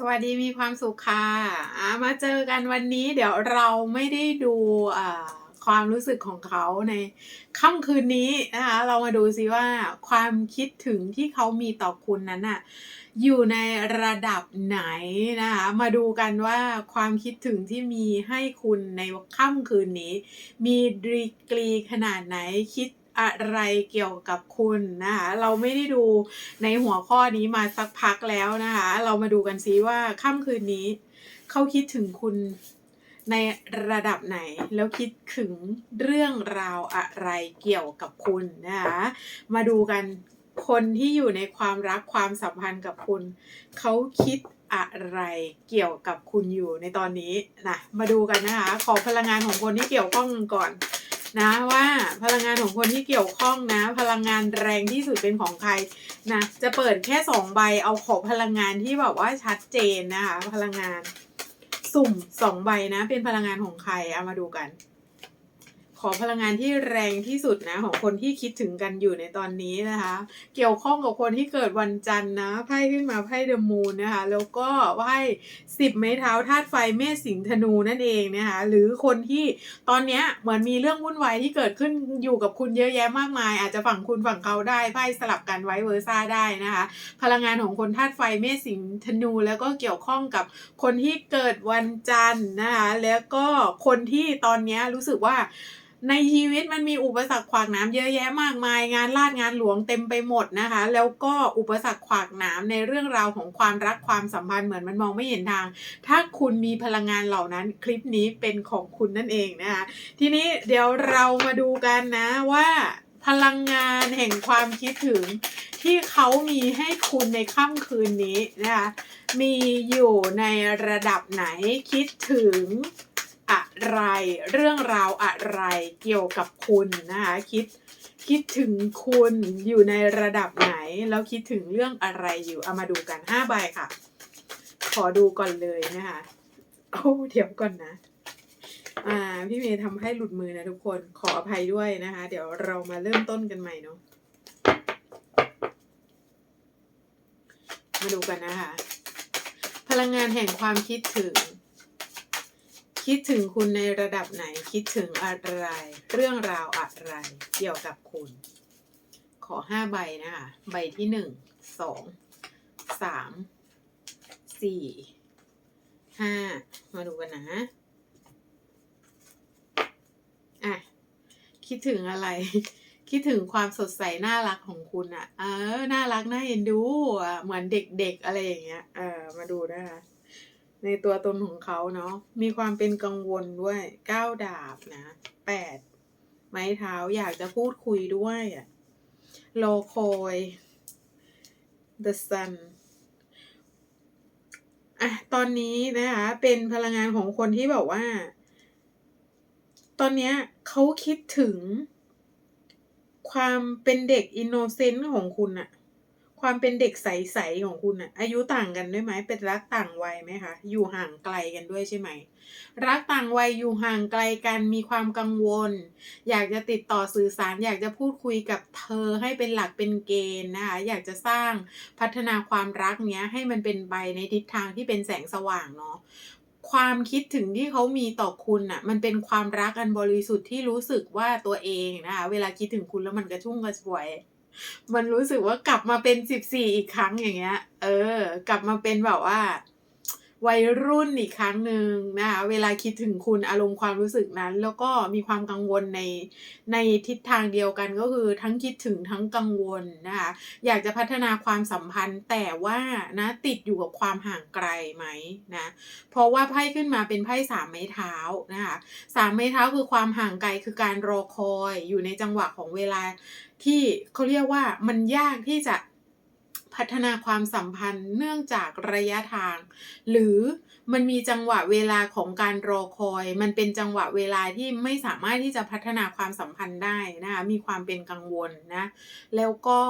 สวัสดีมีความสุขค่ะมาเจอกันวันนี้เดี๋ยวเราไม่ได้ดูความรู้สึกของเขาในค่ำคืนนี้นะคะเรามาดูซิว่าความคิดถึงที่เขามีต่อคุณนั้นอะอยู่ในระดับไหนนะคะมาดูกันว่าความคิดถึงที่มีให้คุณในค่ำคืนนี้ มีดีกรีขนาดไหนคิด อะไรเกี่ยวกับคุณนะคะเราไม่ได้ดูในหัวข้อนี้มาสักพักแล้วนะคะ เรามาดูกันซิว่าค่ำคืนนี้เขาคิดถึงคุณในระดับไหนแล้วคิดถึงเรื่องราวอะไรเกี่ยวกับคุณนะคะมาดูกันคนที่อยู่ในความรักความสัมพันธ์กับคุณ เขาคิดอะไรเกี่ยวกับคุณอยู่ในตอนนี้นะมาดูกันนะคะ ขอพลังงานของคนที่เกี่ยวข้องก่อน นะว่าพลังงานของคนที่เกี่ยวข้องนะ พลังงานแรงที่สุดเป็นของใครนะจะเปิดแค่สองใบเอาขอพลังงานที่แบบว่าชัดเจนนะคะ พลังงาน สุ่มสองใบนะ เป็นพลังงานของใครเอามาดูกัน ขอพลังงานที่แรงที่สุดนะ ของคนที่คิดถึงกันอยู่ในตอนนี้นะคะ เกี่ยวข้องกับคนที่เกิดวันจันทร์นะไพ่ขึ้นมาไพ่เดอะมูนนะคะ แล้วก็ไพ่สิบไม้เท้าธาตุไฟเมษสิงห์ธนูนั่นเองนะคะ หรือคนที่ตอนเนี้ยเหมือนมีเรื่องวุ่นวายที่เกิดขึ้นอยู่กับคุณเยอะแยะมากมาย อาจจะฝั่งคุณฝั่งเขาได้ไพ่สลับกันไว้เวอร์ซ่าได้นะคะ พลังงานของคนธาตุไฟเมษสิงห์ธนู แล้วก็เกี่ยวข้องกับคนที่เกิดวันจันทร์นะคะแล้วก็คนที่ตอนนี้รู้สึกว่าในชีวิตมันมีอุปสรรคขวากน้ำเยอะแยะมากมาย งานลาดงานหลวงเต็มไปหมดนะคะ แล้วก็อุปสรรคขวากน้ำในเรื่องราวของความรักความสัมพันธ์เหมือนมันมองไม่เห็นทาง ถ้าคุณมีพลังงานเหล่านั้นคลิปนี้เป็นของคุณนั่นเองนะคะทีนี้เดี๋ยวเรามาดูกันนะว่าพลังงานแห่งความคิดถึงที่เขามีให้คุณในค่ำคืนนี้นะคะมีอยู่ในระดับไหนคิดถึง อะไรเรื่องราวอะไรเกี่ยวกับคุณนะคะคิดคิดถึงคุณอยู่ในระดับไหน แล้วคิดถึงเรื่องอะไรอยู่เอามาดูกันห้าใบค่ะ ขอดูก่อนเลยนะคะโอ้เดี๋ยวก่อนนะ อ่า พี่เมย์ทำให้หลุดมือนะทุกคนขออภัยด้วยนะคะ เดี๋ยวเรามาเริ่มต้นกันใหม่เนาะมาดูกันนะคะ พลังงานแห่งความคิดถึง คิดถึงคุณในระดับไหนคิดถึงอะไร เรื่องราวอะไร เกี่ยวกับคุณ ขอห้าใบนะคะใบที่หนึ่งสองสามสี่ห้ามาดูกันนะอะคิดถึงอะไร คิดถึงความสดใสน่ารักของคุณอะ่ะ เออ น่ารักน่าเอ็นดูอะเหมือนเด็กๆอะไรอย่างเงี้ยเออมาดูนะคะ ในตัวตนของเขาเนาะมีความเป็นกังวลด้วยเก้าดาบนะแปดไม้เท้าอยากจะพูดคุยด้วยอะ่ะรอคอย the sun อะตอนนี้นะคะ เป็นพลังงานของคนที่แบบว่า ตอนเนี้ยเขาคิดถึงความเป็นเด็กอินโนเซนต์ของคุณอะ ความเป็นเด็กใสๆของคุณอะอายุต่างกันด้วยไหมเป็นรักต่างวัยไหมคะ อยู่ห่างไกลกันด้วยใช่ไหม รักต่างวัยอยู่ห่างไกลกันมีความกังวล อยากจะติดต่อสื่อสาร อยากจะพูดคุยกับเธอให้เป็นหลักเป็นเกณฑ์นะคะ อยากจะสร้างพัฒนาความรักเนี้ยให้มันเป็นไปในทิศทางที่เป็นแสงสว่างเนาะความคิดถึงที่เขามีต่อคุณน่ะ มันเป็นความรักอันบริสุทธิ์ที่รู้สึกว่าตัวเองนะคะ เวลาคิดถึงคุณแล้วมันกระชุ่มกระชวย มันรู้สึกว่ากลับมาเป็นสิบสี่อีกครั้งอย่างเงี้ย เออ กลับมาเป็นแบบว่า วัยรุ่นอีกครั้งหนึ่งนะคะเวลาคิดถึงคุณอารมณ์ความรู้สึกนั้น แล้วก็มีความกังวลในในทิศทางเดียวกันก็คือทั้งคิดถึงทั้งกังวลนะคะอยากจะพัฒนาความสัมพันธ์แต่ว่านะติดอยู่กับความห่างไกลไหมนะเพราะว่าไพ่ขึ้นมาเป็นไพ่สามไม้เท้านะคะสามไม้เท้าคือความห่างไกลคือการรอคอยอยู่ในจังหวะของเวลา ที่เขาเรียกว่ามันยากที่จะพัฒนาความสัมพันธ์เนื่องจากระยะทาง หรือมันมีจังหวะเวลาของการรอคอย มันเป็นจังหวะเวลาที่ไม่สามารถที่จะพัฒนาความสัมพันธ์ได้นะคะมีความเป็นกังวลนะแล้วก็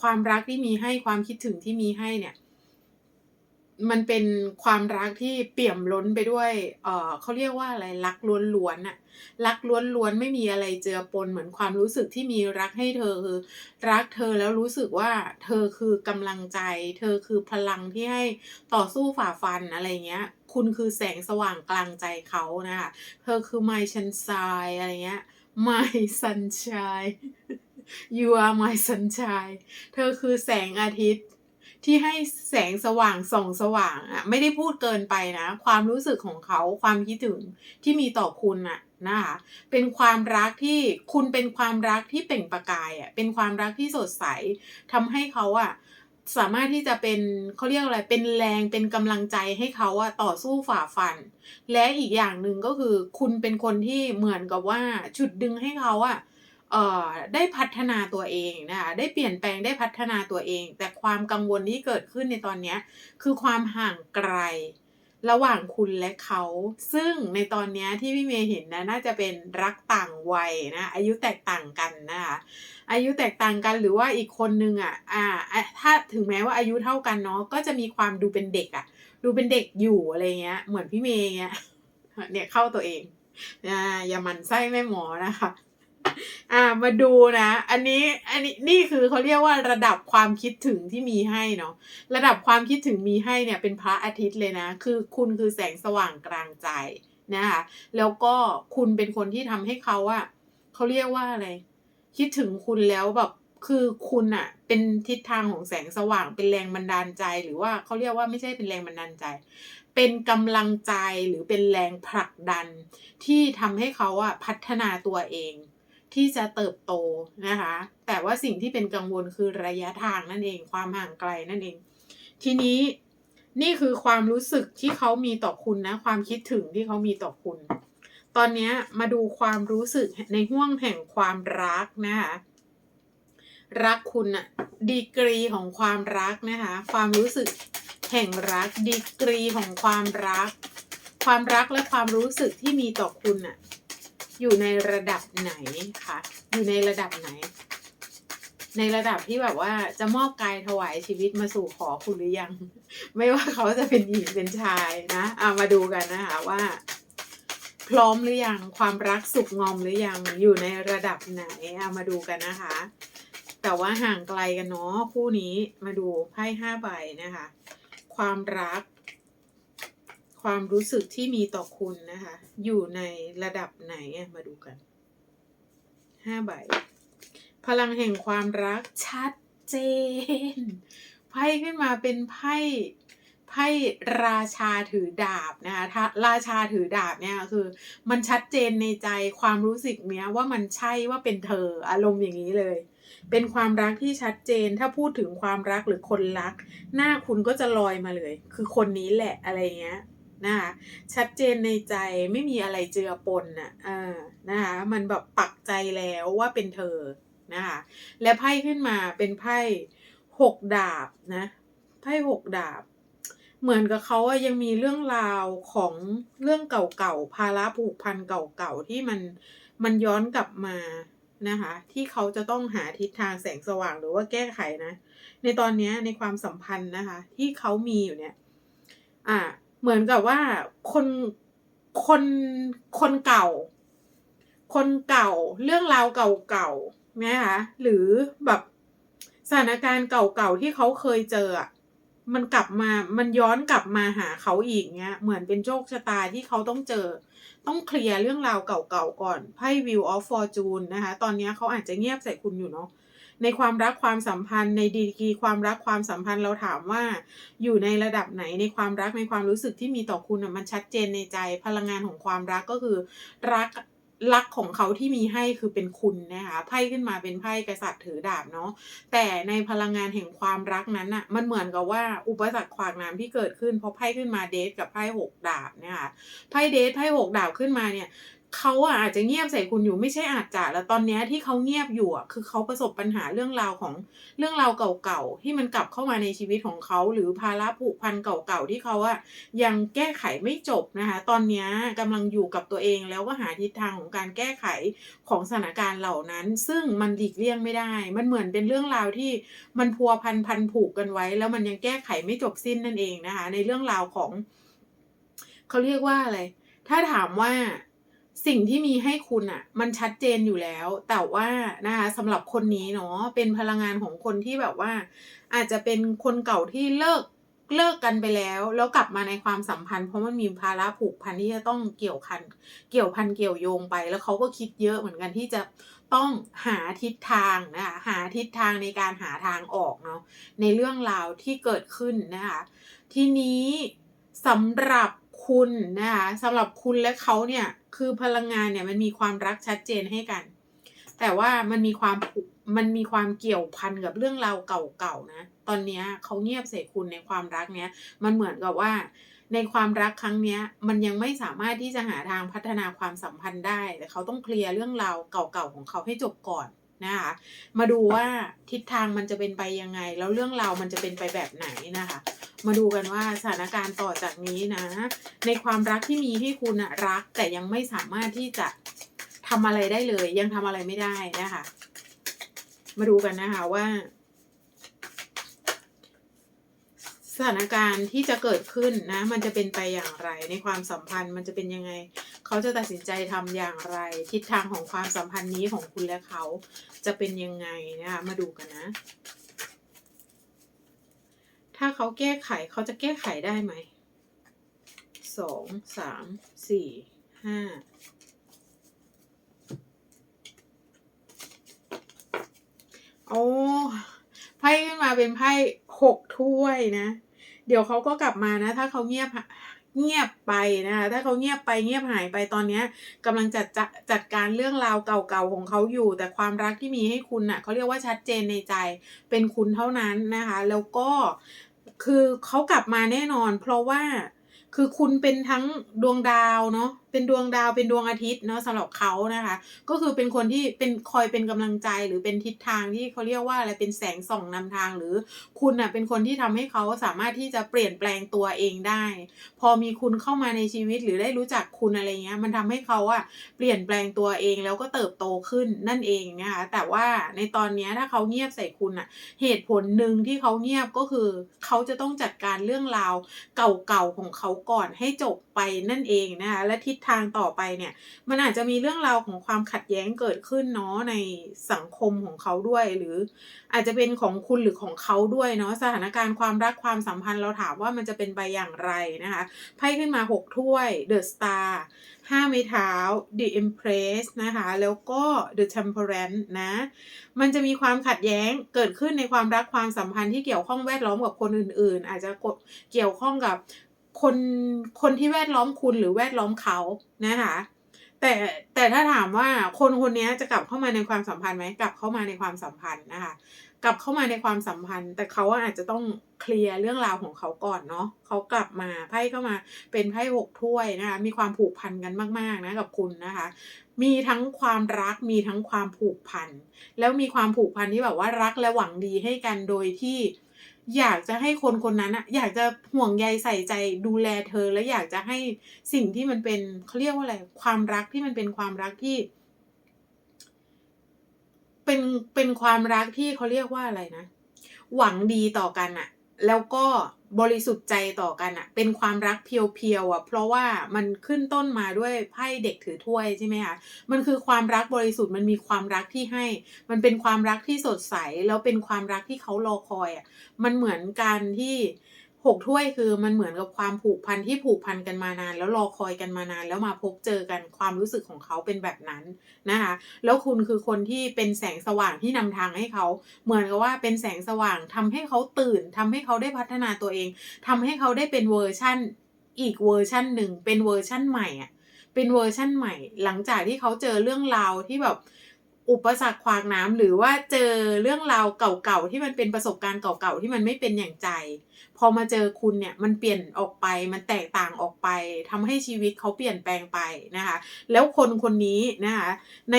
ความรักที่มีให้ความคิดถึงที่มีให้เนี่ย มันเป็นความรักที่เปี่ยมล้นไปด้วย เอ่อเขาเรียกว่าอะไร รักล้วนๆน่ะ รักล้วนๆไม่มีอะไรเจือปนเหมือนความรู้สึกที่มีรักให้เธอคือ รักเธอแล้วรู้สึกว่าเธอคือกำลังใจ เธอคือพลังที่ให้ต่อสู้ฝ่าฟันอะไรเงี้ย คุณคือแสงสว่างกลางใจเขานะคะ เธอคือ my sunshine อะไรเงี้ย my sunshine you are my sunshine เธอคือแสงอาทิตย์ ที่ให้แสงสว่างส่องสว่างอะไม่ได้พูดเกินไปนะ ความรู้สึกของเขาความคิดถึงที่มีต่อคุณน่ะนะคะเป็นความรักที่คุณเป็นความรักที่เปล่งประกายอะเป็นความรักที่สดใสทำให้เขาอะสามารถที่จะเป็นเขาเรียกอะไรเป็นแรงเป็นกำลังใจให้เขาอะต่อสู้ฝ่าฟัน และอีกอย่างหนึ่งก็คือ คุณเป็นคนที่เหมือนกับว่าฉุดดึงให้เขาอะเอ่อ ได้พัฒนาตัวเองนะคะได้เปลี่ยนแปลงได้พัฒนาตัวเอง แต่ความกังวลที่เกิดขึ้นในตอนนี้คือความห่างไกล ระหว่างคุณและเขา ซึ่งในตอนนี้ที่พี่เมย์เห็นนะน่าจะเป็นรักต่างวัยนะอายุแตกต่างกันนะคะอายุแตกต่างกันหรือว่าอีกคนนึงอะอ่าอะถ้าถึงแม้ว่าอายุเท่ากันเนาะก็จะมีความดูเป็นเด็กอะดูเป็นเด็กอยู่อะไรเงี้ยเหมือนพี่เมย์เงี้ยเนี่ยเข้าตัวเองอาอย่ามันไส้แม่หมอนะคะ อ่ามาดูนะ อันนี้อันนี้นี่คือเขาเรียกว่าระดับความคิดถึงที่มีให้เนาะระดับความคิดถึงมีให้เนี่ยเป็นพระอาทิตย์เลยนะ คือคุณคือแสงสว่างกลางใจนะคะแล้วก็คุณเป็นคนที่ทำให้เขาอะเขาเรียกว่าอะไร คิดถึงคุณแล้วแบบคือคุณน่ะเป็นทิศทางของแสงสว่างเป็นแรงบันดาลใจ หรือว่าเขาเรียกว่าไม่ใช่เป็นแรงบันดาลใจ เป็นกำลังใจหรือเป็นแรงผลักดันที่ทำให้เขาอะพัฒนาตัวเอง ที่จะเติบโตนะคะ แต่ว่าสิ่งที่เป็นกังวลคือระยะทางนั่นเอง ความห่างไกลนั่นเอง ทีนี้นี่คือความรู้สึกที่เขามีต่อคุณนะ ความคิดถึงที่เขามีต่อคุณ ตอนนี้มาดูความรู้สึกในห้วงแห่งความรักนะคะรักคุณน่ะดีกรีของความรักนะคะ ความรู้สึกแห่งรักดีกรีของความรัก ความรักและความรู้สึกที่มีต่อคุณน่ะ อยู่ในระดับไหนคะ อยู่ในระดับไหน ในระดับที่แบบว่าจะมอบกายถวายชีวิตมาสู่ขอคุณหรือยัง ไม่ว่าเขาจะเป็นหญิงเป็นชายนะเอามาดูกันนะคะว่า พร้อมหรือยัง ความรักสุขงอมหรือยัง อยู่ในระดับไหนเอามาดูกันนะคะ แต่ว่าห่างไกลกันเนาะคู่นี้มาดูไพ่ห้าใบนะคะ ความรัก ความรู้สึกที่มีต่อคุณนะคะ อยู่ในระดับไหนมาดูกันห้าใบ พลังแห่งความรักชัดเจน ไพ่ขึ้นมาเป็นไพ่ไพ่ราชาถือดาบนะคะถ้าราชาถือดาบเนี่ยคือ มันชัดเจนในใจความรู้สึกเนี้ยว่ามันใช่ว่าเป็นเธออารมณ์อย่างนี้เลย เป็นความรักที่ชัดเจน ถ้าพูดถึงความรักหรือคนรัก หน้าคุณก็จะลอยมาเลย คือคนนี้แหละอะไรเงี้ย นะคะชัดเจนในใจไม่มีอะไรเจือปนน่ะเออนะคะมันแบบปักใจแล้วว่าเป็นเธอนะคะและไพ่ขึ้นมาเป็นไพ่หกดาบนะไพ่หกดาบ เหมือนกับเขาอะยังมีเรื่องราวของเรื่องเก่าๆภาระผูกพันเก่าๆที่มันมันย้อนกลับมานะคะที่เขาจะต้องหาทิศทางแสงสว่างหรือว่าแก้ไขนะ ในตอนนี้ในความสัมพันธ์นะคะ ที่เขามีอยู่เนี่ย อ่า เหมือนกับว่าคนคนคนเก่า คนเก่าเรื่องราวเก่าๆนะคะหรือแบบสถานการณ์เก่าๆที่เขาเคยเจอมันกลับมามันย้อนกลับมาหาเขาอีกเงี้ย เหมือนเป็นโชคชะตาที่เขาต้องเจอ ต้องเคลียร์เรื่องราวเก่าๆก่อนไพ่ Wheel of Fortune นะคะ ตอนนี้เขาอาจจะเงียบใส่คุณอยู่เนาะ ในความรักความสัมพันธ์ในดีกรีความรักความสัมพันธ์เราถามว่า อยู่ในระดับไหนในความรักในความรู้สึกที่มีต่อคุณน่ะมันชัดเจนในใจพลังงานของความรักก็คือ รักรักของเขาที่มีให้คือเป็นคุณนะคะไพ่ขึ้นมาเป็นไพ่กษัตริย์ถือดาบเนาะแต่ในพลังงานแห่งความรักนั้นน่ะมันเหมือนกับว่าอุปสรรคขวากหนาที่เกิดขึ้นเพราะไพ่ขึ้นมา Death กับไพ่หกดาบเนี่ยค่ะไพ่ Death ไพ่หกดาบขึ้นมาเนี่ย เขาอะอาจจะเงียบใส่คุณอยู่ไม่ใช่อาจจะแล้วตอนนี้ที่เขาเงียบอยู่อะคือเขาประสบปัญหาเรื่องราวของเรื่องราวเก่าๆที่มันกลับเข้ามาในชีวิตของเขาหรือภาระผูกพันเก่าๆที่เขาอะยังแก้ไขไม่จบนะคะ ตอนนี้ยกำลังอยู่กับตัวเองแล้วก็หาทิศทางของการแก้ไขของสถานการณ์เหล่านั้น ซึ่งมันหลีกเลี่ยงไม่ได้ มันเหมือนเป็นเรื่องราวที่มันพัวพันพันผูกกันไว้ แล้วมันยังแก้ไขไม่จบสิ้นนั่นเองนะคะ ในเรื่องราวของ เขาเรียกว่าอะไรถ้าถามว่า สิ่งที่มีให้คุณอะมันชัดเจนอยู่แล้ว แต่ว่านะคะสำหรับคนนี้เนาะเป็นพลังงานของคนที่แบบว่า อาจจะเป็นคนเก่าที่เลิกเลิกกันไปแล้ว แล้วกลับมาในความสัมพันธ์เพราะมันมีภาระผูกพันที่จะต้องเกี่ยวพันเกี่ยวพันเกี่ยวโยงไป แล้วเขาก็คิดเยอะเหมือนกันที่จะต้องหาทิศทางนะคะหาทิศทางในการหาทางออกเนาะในเรื่องราวที่เกิดขึ้นนะคะทีนี้สำหรับ คุณนะคะสำหรับคุณและเขาเนี่ยคือพลังงานเนี่ยมันมีความรักชัดเจนให้กัน แต่ว่ามันมีความมันมีความเกี่ยวพันกับเรื่องราวเก่าๆนะ ตอนนี้เขาเงียบใส่คุณในความรักเนี้ยมันเหมือนกับว่า ในความรักครั้งเนี้ย มันยังไม่สามารถที่จะหาทางพัฒนาความสัมพันธ์ได้ แต่เขาต้องเคลียร์เรื่องราวเก่าๆของเขาให้จบก่อน นะคะมาดูว่าทิศทางมันจะเป็นไปยังไง แล้วเรื่องราวมันจะเป็นไปแบบไหนนะคะ มาดูกันว่าสถานการณ์ต่อจากนี้นะ ในความรักที่มีที่คุณรัก แต่ยังไม่สามารถที่จะทำอะไรได้เลย ยังทำอะไรไม่ได้นะคะ มาดูกันนะคะว่า สถานการณ์ที่จะเกิดขึ้นนะ มันจะเป็นไปอย่างไร ในความสัมพันธ์มันจะเป็นยังไง เขาจะตัดสินใจทำอย่างไร ทิศทางของความสัมพันธ์นี้ของคุณและเขาจะเป็นยังไงนะคะมาดูกันนะ ถ้าเขาแก้ไขเขาจะแก้ไขได้ไหมสองสามสี่ห้าโอ้ไพ่ขึ้นมาเป็นไพ่หกถ้วยนะ เดี๋ยวเขาก็กลับมานะ ถ้าเขาเงียบเงียบไปนะคะถ้าเขาเงียบไปเงียบหายไปตอนเนี้ยกำลังจัดจัดจัดการเรื่องราวเก่าๆของเขาอยู่ แต่ความรักที่มีให้คุณน่ะเขาเรียกว่าชัดเจนในใจเป็นคุณเท่านั้นนะคะ แล้วก็คือเขากลับมาแน่นอน เพราะว่าคือคุณเป็นทั้งดวงดาวเนาะเป็นดวงดาวเป็นดวงอาทิตย์เนาะสำหรับเขานะคะ ก็คือเป็นคนที่เป็นคอยเป็นกำลังใจหรือเป็นทิศทางที่เขาเรียกว่าอะไรเป็นแสงส่องนำทาง หรือคุณน่ะเป็นคนที่ทำให้เขาสามารถที่จะเปลี่ยนแปลงตัวเองได้ พอมีคุณเข้ามาในชีวิตหรือได้รู้จักคุณอะไรเงี้ยมันทำให้เขาอะเปลี่ยนแปลงตัวเองแล้วก็เติบโตขึ้นนั่นเองนะคะแต่ว่าในตอนนี้ถ้าเขาเงียบใส่คุณอะเหตุผลหนึ่งที่เขาเงียบก็คือเขาจะต้องจัดการเรื่องราวเก่าๆของเขาก่อนให้จบไปนั่นเองนะคะและทิศทางต่อไปเนี่ย มันอาจจะมีเรื่องราวของความขัดแย้งเกิดขึ้นเนาะในสังคมของเขาด้วย หรืออาจจะเป็นของคุณหรือของเขาด้วยเนาะสถานการณ์ความรักความสัมพันธ์เราถามว่ามันจะเป็นไปอย่างไรนะคะไพ่ขึ้นมา 6 ถ้วย The Star ห้าไม้เท้า The Empress นะคะ แล้วก็ The Temperance นะ มันจะมีความขัดแย้งเกิดขึ้นในความรักความสัมพันธ์ที่เกี่ยวข้องแวดล้อมกับคนอื่นๆ อาจจะเกี่ยวข้องกับ คนคนที่แวดล้อมคุณหรือแวดล้อมเขานะคะ แต่แต่ถ้าถามว่าคนคนนี้จะกลับเข้ามาในความสัมพันธ์ไหมกลับเข้ามาในความสัมพันธ์นะคะ กลับเข้ามาในความสัมพันธ์ แต่เขาอาจจะต้องเคลียร์เรื่องราวของเขาก่อนเนาะเขากลับมาไพ่เข้ามาเป็นไพ่หกถ้วยนะคะมีความผูกพันกันมากๆนะกับคุณนะคะ มีทั้งความรักมีทั้งความผูกพันแล้วมีความผูกพันที่แบบว่ารักและหวังดีให้กันโดยที่ อยากจะให้คนคนนั้นอะอยากจะห่วงใยใส่ใจดูแลเธอ และอยากจะให้สิ่งที่มันเป็นเขาเรียกว่าอะไรความรักที่มันเป็นความรักที่ เป็นเป็นความรักที่เขาเรียกว่าอะไรนะ หวังดีต่อกันอะแล้วก็ บริสุทธิ์ใจต่อกันอะเป็นความรักเพียวๆอะเพราะว่ามันขึ้นต้นมาด้วยไพ่เด็กถือถ้วยใช่ไหมคะมันคือความรักบริสุทธิ์มันมีความรักที่ให้ มันเป็นความรักที่สดใส แล้วเป็นความรักที่เขารอคอยอะมันเหมือนการที่ หกถ้วยคือมันเหมือนกับความผูกพันที่ผูกพันกันมานาน แล้วรอคอยกันมานาน แล้วมาพบเจอกันความรู้สึกของเขาเป็นแบบนั้นนะคะแล้วคุณคือคนที่เป็นแสงสว่างที่นำทางให้เขา เหมือนกับว่าเป็นแสงสว่างทำให้เขาตื่นทำให้เขาได้พัฒนาตัวเองทำให้เขาได้เป็นเวอร์ชั่นอีกเวอร์ชั่นหนึ่งเป็นเวอร์ชั่นใหม่อะเป็นเวอร์ชั่นใหม่ หลังจากที่เขาเจอเรื่องราวที่แบบ อุปสรรคขวากหน้ำหรือว่าเจอเรื่องราวเก่าๆที่มันเป็นประสบการณ์เก่าๆที่มันไม่เป็นอย่างใจ พอมาเจอคุณเนี่ยมันเปลี่ยนออกไปมันแตกต่างออกไปทำให้ชีวิตเขาเปลี่ยนแปลงไปนะคะ แล้วคนคนนี้นะคะใน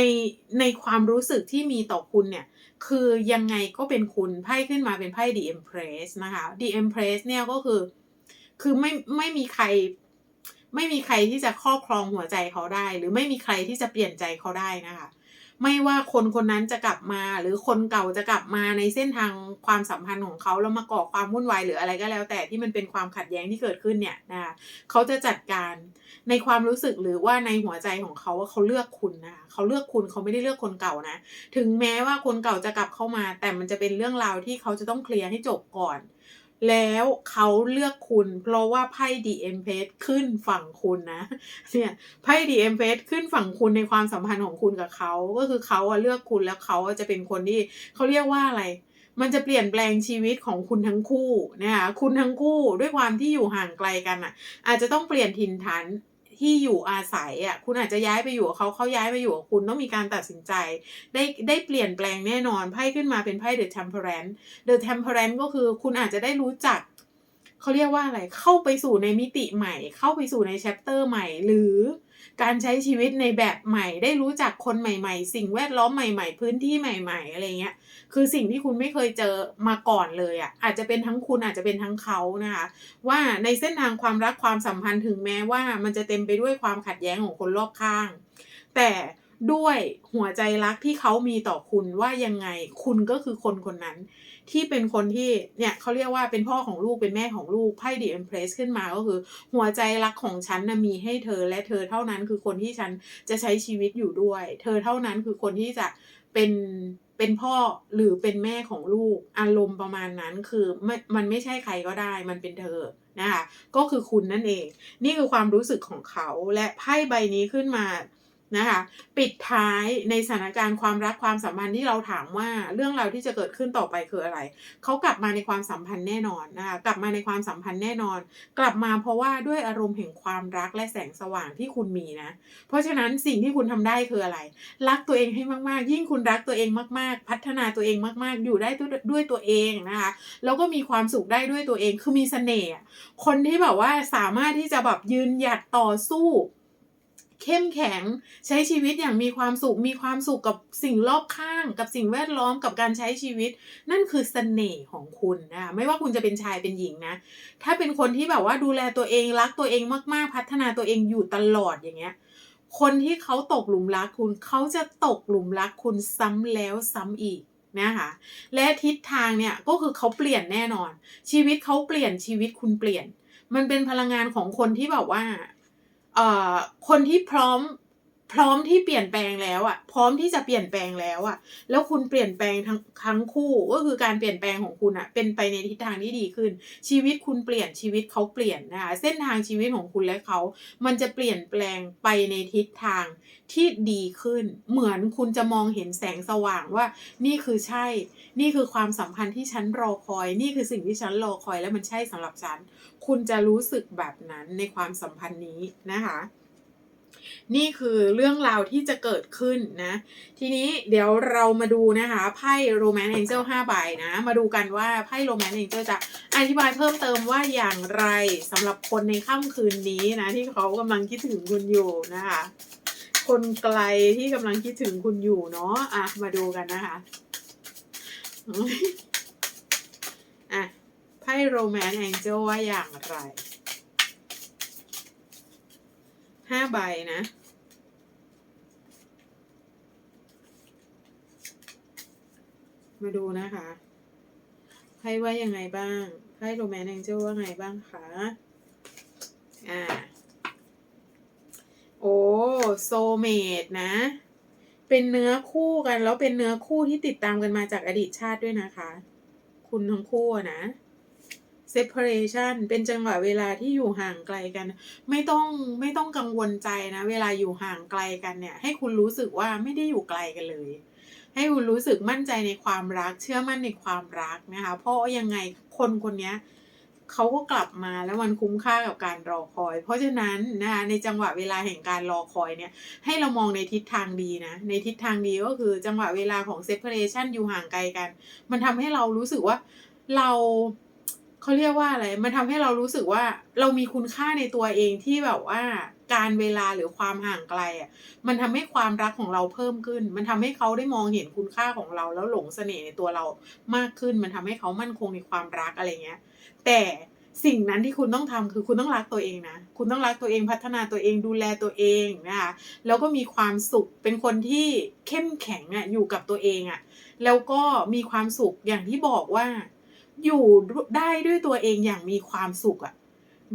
ในความรู้สึกที่มีต่อคุณเนี่ยคือยังไงก็เป็นคุณไพ่ขึ้นมาเป็นไพ่ The Empress นะคะ The Empress เนี่ยก็คือ คือไม่ไม่มีใครไม่มีใครที่จะครอบครองหัวใจเขาได้ หรือไม่มีใครที่จะเปลี่ยนใจเขาได้นะคะ ไม่ว่าคนคนนั้นจะกลับมา หรือคนเก่าจะกลับมาในเส้นทางความสัมพันธ์ของเขาแล้วมาก่อความวุ่นวายหรืออะไรก็แล้ว แต่ที่มันเป็นความขัดแย้งที่เกิดขึ้นเนี่ยนะเขาจะจัดการในความรู้สึกหรือว่าในหัวใจของเขาว่าเขาเลือกคุณนะเขาเลือกคุณเขาไม่ได้เลือกคนเก่านะ ถึงแม้ว่าคนเก่าจะกลับเข้ามา แต่มันจะเป็นเรื่องราวที่เขาจะต้องเคลียร์ให้จบก่อน แล้วเขาเลือกคุณ เพราะว่าไพ่ดีเอ็มเพขึ้นฝั่งคุณนะเนี่ยไพ่ดีเอ็มเพขึ้นฝั่งคุณในความสัมพันธ์ของคุณกับเขาก็คือเขาอะเลือกคุณแล้วเขาอะจะเป็นคนที่เขาเรียกว่าอะไร มันจะเปลี่ยนแปลงชีวิตของคุณทั้งคู่นะคะคุณทั้งคู่ด้วยความที่อยู่ห่างไกลกันอะ อาจจะต้องเปลี่ยนถิ่นฐาน ที่อยู่อาศัยอะคุณอาจจะย้ายไปอยู่กับเขาเขาย้ายไปอยู่กับคุณต้องมีการตัดสินใจ ได้ได้เปลี่ยนแปลงแน่นอนไพ่ขึ้นมาเป็นไพ่ The Temperance The Temperance ก็คือคุณอาจจะได้รู้จักเขาเรียกว่าอะไรเข้าไปสู่ในมิติใหม่ เข้าไปสู่ในแชปเตอร์ใหม่ หรือการใช้ชีวิตในแบบใหม่ ได้รู้จักคนใหม่ ๆ สิ่งแวดล้อมใหม่ ๆ พื้นที่ใหม่ ๆ อะไรเงี้ย คือสิ่งที่คุณไม่เคยเจอมาก่อนเลยอะอาจจะเป็นทั้งคุณอาจจะเป็นทั้งเขานะคะว่าในเส้นทางความรักความสัมพันธ์ถึงแม้ว่ามันจะเต็มไปด้วยความขัดแย้งของคนรอบข้าง แต่ด้วยหัวใจรักที่เขามีต่อคุณว่ายังไงคุณก็คือคนคนนั้น ที่เป็นคนที่เนี่ยเขาเรียกว่าเป็นพ่อของลูกเป็นแม่ของลูกไพ่ดีเอ็มเพรสขึ้นมาก็คือ หัวใจรักของฉันนะมีให้เธอและเธอเท่านั้นคือคนที่ฉันจะใช้ชีวิตอยู่ด้วย เธอเท่านั้นคือคนที่จะเป็น เป็นพ่อหรือเป็นแม่ของลูกอารมณ์ประมาณนั้นคือไม่มันไม่ใช่ใครก็ได้มันเป็นเธอนะคะก็คือคุณนั่นเอง นี่คือความรู้สึกของเขาและไพ่ใบนี้ขึ้นมา นะคะปิดท้ายในสถานการณ์ความรักความสัมพันธ์ที่เราถามว่าเรื่องราวที่จะเกิดขึ้นต่อไปคืออะไร เขากลับมาในความสัมพันธ์แน่นอนนะคะกลับมาในความสัมพันธ์แน่นอน กลับมาเพราะว่าด้วยอารมณ์แห่งความรักและแสงสว่างที่คุณมีนะ เพราะฉะนั้นสิ่งที่คุณทำได้คืออะไร รักตัวเองให้มากๆ ยิ่งคุณรักตัวเองมากๆ พัฒนาตัวเองมากๆ อยู่ได้ด้วยตัวเองนะคะแล้วก็มีความสุขได้ด้วยตัวเองคือมีเสน่ห์คนที่แบบว่าสามารถที่จะแบบยืนหยัดต่อสู้ เข้มแข็ง ใช้ชีวิตอย่างมีความสุข มีความสุขกับสิ่งรอบข้าง กับสิ่งแวดล้อมกับการใช้ชีวิต นั่นคือเสน่ห์ของคุณนะไม่ว่าคุณจะเป็นชายเป็นหญิงนะ ถ้าเป็นคนที่แบบว่าดูแลตัวเองรักตัวเองมากๆ พัฒนาตัวเองอยู่ตลอดอย่างเงี้ยคนที่เขาตกหลุมรักคุณเขาจะตกหลุมรักคุณซ้ำแล้วซ้ำอีกนะคะและทิศทางเนี่ยก็คือเขาเปลี่ยนแน่นอน ชีวิตเขาเปลี่ยนชีวิตคุณเปลี่ยน มันเป็นพลังงานของคนที่แบบว่า คนที่พร้อม พร้อมที่เปลี่ยนแปลงแล้วอะพร้อมที่จะเปลี่ยนแปลงแล้วอะแล้วคุณเปลี่ยนแปลงทั้งทั้งคู่ก็คือการเปลี่ยนแปลงของคุณอะเป็นไปในทิศทางที่ดีขึ้น ชีวิตคุณเปลี่ยนชีวิตเขาเปลี่ยนนะคะเส้นทางชีวิตของคุณและเขา มันจะเปลี่ยนแปลงไปในทิศทางที่ดีขึ้น เหมือนคุณจะมองเห็นแสงสว่างว่า นี่คือใช่ นี่คือความสัมพันธ์ที่ฉันรอคอย นี่คือสิ่งที่ฉันรอคอย และมันใช่สำหรับฉัน คุณจะรู้สึกแบบนั้นในความสัมพันธ์นี้นะคะ นี่คือเรื่องราวที่จะเกิดขึ้นนะ ทีนี้เดี๋ยวเรามาดูนะคะไพ่โรแมนต์แองเจิลห้าใบนะ มาดูกันว่าไพ่โรแมนต์แองเจิลจะอธิบายเพิ่มเติมว่าอย่างไรสำหรับคนในค่ำคืนนี้นะ ที่เขากำลังคิดถึงคุณอยู่นะคะ คนไกลที่กำลังคิดถึงคุณอยู่เนาะอะมาดูกันนะคะอะไพ่โรแมนต์แองเจิลว่าอย่างไร ห้าใบนะมาดูนะคะไพ่ว่ายังไงบ้างไพ่โรแมนต์แองเจิลว่าไงบ้างคะ อ่า โอ้โซเมดนะ เป็นเนื้อคู่กัน แล้วเป็นเนื้อคู่ที่ติดตามกันมาจากอดีตชาติด้วยนะคะ คุณทั้งคู่นะ separation เป็นจังหวะเวลาที่อยู่ห่างไกลกัน ไม่ต้องไม่ต้องกังวลใจนะ เวลาอยู่ห่างไกลกันเนี่ย ให้คุณรู้สึกว่าไม่ได้อยู่ไกลกันเลย ให้คุณรู้สึกมั่นใจในความรัก เชื่อมั่นในความรักนะคะ เพราะยังไงคนคนนี้เขาก็กลับมาแล้วมันคุ้มค่ากับการรอคอย เพราะฉะนั้นนะคะในจังหวะเวลาแห่งการรอคอยเนี่ยให้เรามองในทิศทางดีนะ ในทิศทางดีก็คือจังหวะเวลาของ separation อยู่ห่างไกลกัน มันทำให้เรารู้สึกว่าเรา เขาเรียกว่าอะไร มันทำให้เรารู้สึกว่าเรามีคุณค่าในตัวเองที่แบบว่าการเวลาหรือความห่างไกลอะ มันทำให้ความรักของเราเพิ่มขึ้น มันทำให้เขาได้มองเห็นคุณค่าของเราแล้วหลงเสน่ห์ในตัวเรามากขึ้น มันทำให้เขามั่นคงในความรักอะไรเงี้ย แต่สิ่งนั้นที่คุณต้องทำคือคุณต้องรักตัวเองนะ คุณต้องรักตัวเองพัฒนาตัวเองดูแลตัวเองนะคะ แล้วก็มีความสุขเป็นคนที่เข้มแข็งอะอยู่กับตัวเองอะ แล้วก็มีความสุขอย่างที่บอกว่า อยู่ได้ด้วยตัวเองอย่างมีความสุขอะ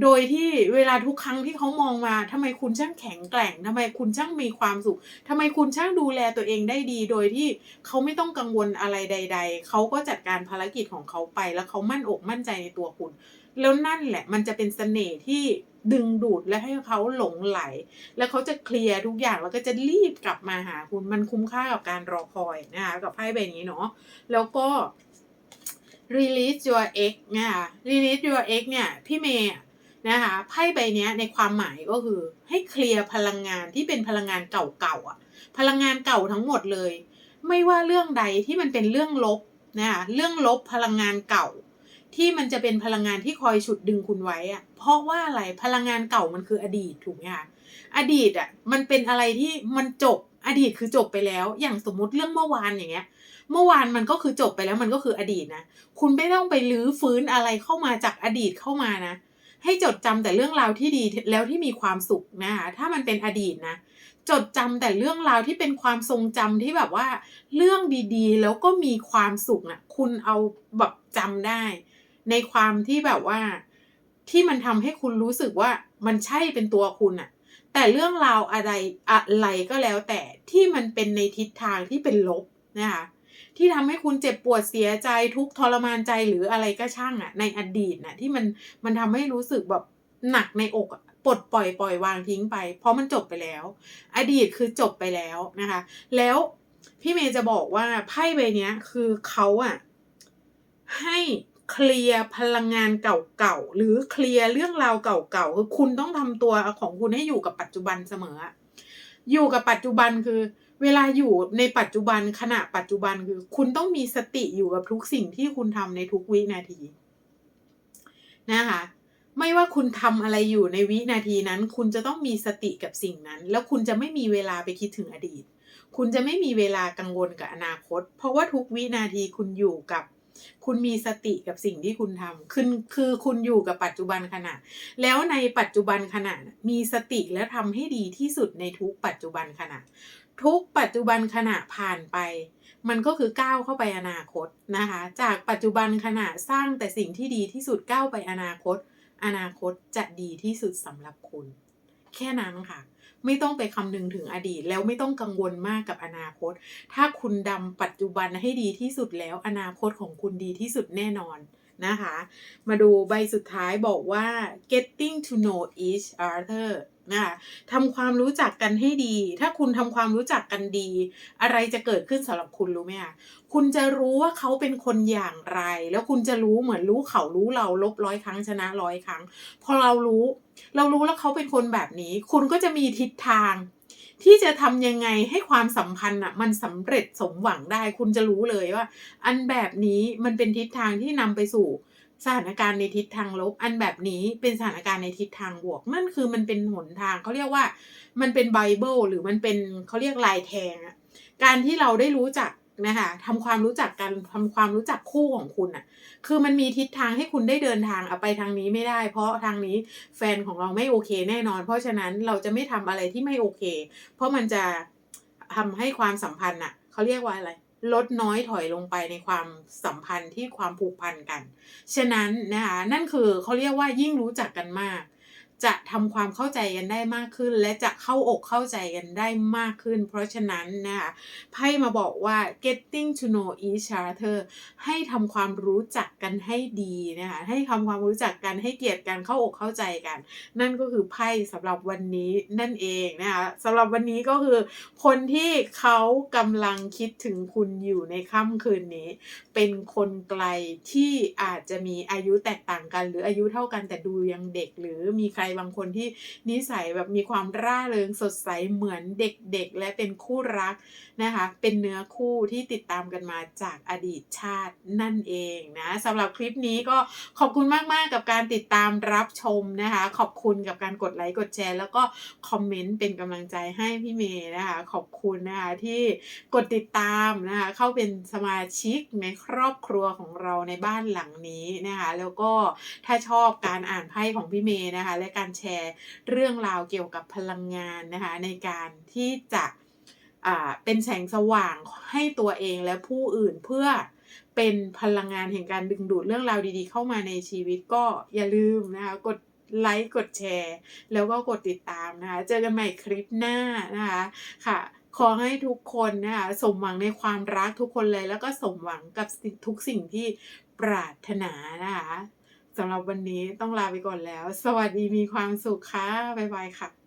โดยที่เวลาทุกครั้งที่เขามองมาทำไมคุณช่างแข็งแกร่งทำไมคุณช่างมีความสุขทำไมคุณช่างดูแลตัวเองได้ดี โดยที่เขาไม่ต้องกังวลอะไรใด ๆ เขาก็จัดการภารกิจของเขาไป แล้วเขามั่นอกมั่นใจในตัวคุณ แล้วนั่นแหละมันจะเป็นเสน่ห์ที่ดึงดูดและให้เขาหลงไหล แล้วเขาจะเคลียร์ทุกอย่างแล้วก็จะรีบกลับมาหาคุณมันคุ้มค่ากับการรอคอยนะคะกับไพ่ใบนี้เนาะแล้วก็ release your ex นะคะ release your ex เนี่ยพี่เมย์นะคะไพ่ใบนี้ในความหมายก็คือ ให้เคลียร์พลังงานที่เป็นพลังงานเก่าๆอะ พลังงานเก่าทั้งหมดเลย ไม่ว่าเรื่องใดที่มันเป็นเรื่องลบนะคะเรื่องลบพลังงานเก่า ที่มันจะเป็นพลังงานที่คอยฉุดดึงคุณไว้อะเพราะว่าอะไรพลังงานเก่ามันคืออดีตถูกไหมคะอดีตอะมันเป็นอะไรที่มันจบอดีตคือจบไปแล้ว อย่างสมมุติเรื่องเมื่อวานอย่างเงี้ย เมื่อวานมันก็คือจบไปแล้วมันก็คืออดีตนะ คุณไม่ต้องไปลื้อฟื้นอะไรเข้ามาจากอดีตเข้ามานะ ให้จดจำแต่เรื่องราวที่ดีแล้วที่มีความสุขนะคะถ้ามันเป็นอดีตนะ จดจำแต่เรื่องราวที่เป็นความทรงจำที่แบบว่า เรื่องดีๆ แล้วก็มีความสุขนะ่ะคุณเอาแบบจำได้ ในความที่แบบว่า ที่มันทำให้คุณรู้สึกว่ามันใช่เป็นตัวคุณอะแต่เรื่องราวอะไรอะไรก็แล้วแต่ที่มันเป็นในทิศทางที่เป็นลบนะคะ ที่ทำให้คุณเจ็บปวดเสียใจทุกทรมานใจหรืออะไรก็ช่างอะในอดีตนะที่มันมันทำให้รู้สึกแบบหนักในอกปลดปล่อยปล่อยวางทิ้งไป เพราะมันจบไปแล้ว อดีตคือจบไปแล้วนะคะ แล้วพี่เมย์จะบอกว่าไพ่ใบนี้คือเขาอะให้เคลียร์พลังงานเก่าๆหรือเคลียร์เรื่องราวเก่าๆคือคุณต้องทำตัวของคุณให้อยู่กับปัจจุบันเสมอ อยู่กับปัจจุบันคือ เวลาอยู่ในปัจจุบันขณะปัจจุบันคือ คุณต้องมีสติอยู่กับทุกสิ่งที่คุณทำในทุกวินาทีนะคะไม่ว่าคุณทำอะไรอยู่ในวินาทีนั้น คุณจะต้องมีสติกับสิ่งนั้น แล้วคุณจะไม่มีเวลาไปคิดถึงอดีต คุณจะไม่มีเวลากังวลกับอนาคต เพราะว่าทุกวินาทีคุณอยู่กับ คุณมีสติกับสิ่งที่คุณทำคือคือคุณอยู่กับปัจจุบันขณะ แล้วในปัจจุบันขณะมีสติและทำให้ดีที่สุดในทุกปัจจุบันขณะ ทุกปัจจุบันขณะผ่านไป มันก็คือก้าวเข้าไปอนาคตนะคะ จากปัจจุบันขณะสร้างแต่สิ่งที่ดีที่สุดก้าวไปอนาคต อนาคตจะดีที่สุดสำหรับคุณ แค่นั้นค่ะ ไม่ต้องไปคำนึงถึงอดีต แล้วไม่ต้องกังวลมากกับอนาคต ถ้าคุณดำปัจจุบันให้ดีที่สุดแล้ว อนาคตของคุณดีที่สุดแน่นอน นะคะ มาดูใบสุดท้ายบอกว่า getting to know each other นะคะทำความรู้จักกันให้ดี ถ้าคุณทำความรู้จักกันดี อะไรจะเกิดขึ้นสำหรับคุณรู้ไหมคะคุณจะรู้ว่าเขาเป็นคนอย่างไร แล้วคุณจะรู้เหมือนรู้เขารู้เราลบร้อยครั้งชนะร้อยครั้ง พอเรารู้ เรารู้แล้วเขาเป็นคนแบบนี้ คุณก็จะมีทิศทาง ที่จะทำยังไงให้ความสัมพันธ์อะมันสำเร็จสมหวังได้คุณจะรู้เลยว่า อันแบบนี้มันเป็นทิศทางที่นำไปสู่สถานการณ์ในทิศทางลบ อันแบบนี้เป็นสถานการณ์ในทิศทางบวก นั่นคือมันเป็นหนทางเขาเรียกว่า มันเป็นไบเบิลหรือมันเป็นเขาเรียกลายแทงอะการที่เราได้รู้จัก นะคะทำความรู้จักกันทำความรู้จักคู่ของคุณอะคือมันมีทิศทางให้คุณได้เดินทางเอาไปทางนี้ไม่ได้ เพราะทางนี้แฟนของเราไม่โอเคแน่นอน เพราะฉะนั้นเราจะไม่ทำอะไรที่ไม่โอเค เพราะมันจะทำให้ความสัมพันธ์อะเขาเรียกว่าอะไรลดน้อยถอยลงไปในความสัมพันธ์ที่ความผูกพันกัน ฉะนั้นนะคะนั่นคือเขาเรียกว่ายิ่งรู้จักกันมาก จะทำความเข้าใจกันได้มากขึ้น และจะเข้าอกเข้าใจกันได้มากขึ้น เพราะฉะนั้นนะคะไพ่มาบอกว่า getting to know each other ให้ทำความรู้จักกันให้ดีนะคะให้ทำความรู้จักกันให้เกียรติกันเข้าอกเข้าใจกัน นั่นก็คือไพ่สำหรับวันนี้นั่นเองนะคะสำหรับวันนี้ก็คือ คนที่เขากำลังคิดถึงคุณอยู่ในค่ำคืนนี้ เป็นคนไกลที่อาจจะมีอายุแตกต่างกัน หรืออายุเท่ากันแต่ดูยังเด็กหรือมีใครบางคนที่นิสัยแบบมีความร่าเริงสดใสเหมือนเด็กๆ และเป็นคู่รักนะคะ เป็นเนื้อคู่ที่ติดตามกันมาจากอดีตชาตินั่นเองนะสำหรับคลิปนี้ก็ขอบคุณมากๆกับการติดตามรับชมนะคะ ขอบคุณกับการกดไลค์กดแชร์ แล้วก็คอมเมนต์เป็นกำลังใจให้พี่เมย์นะคะ ขอบคุณนะคะที่กดติดตามนะคะเข้าเป็นสมาชิกในครอบครัวของเราในบ้านหลังนี้นะคะ แล้วก็ถ้าชอบการอ่านไพ่ของพี่เมย์นะคะ และการแชร์เรื่องราวเกี่ยวกับพลังงานนะคะในการที่จะเป็นแสงสว่างให้ตัวเองและผู้อื่นเพื่อเป็นพลังงานแห่งการดึงดูดเรื่องราวดีๆ เข้ามาในชีวิตก็อย่าลืมนะคะกดไลค์กดแชร์ แล้วก็กดติดตามนะคะเจอกันใหม่คลิปหน้านะคะค่ะ ขอให้ทุกคนนะคะสมหวังในความรักทุกคนเลย แล้วก็สมหวังกับทุกสิ่งที่ปรารถนานะคะ สำหรับวันนี้ต้องลาไปก่อนแล้ว สวัสดีมีความสุขค่ะ บ๊ายบายค่ะ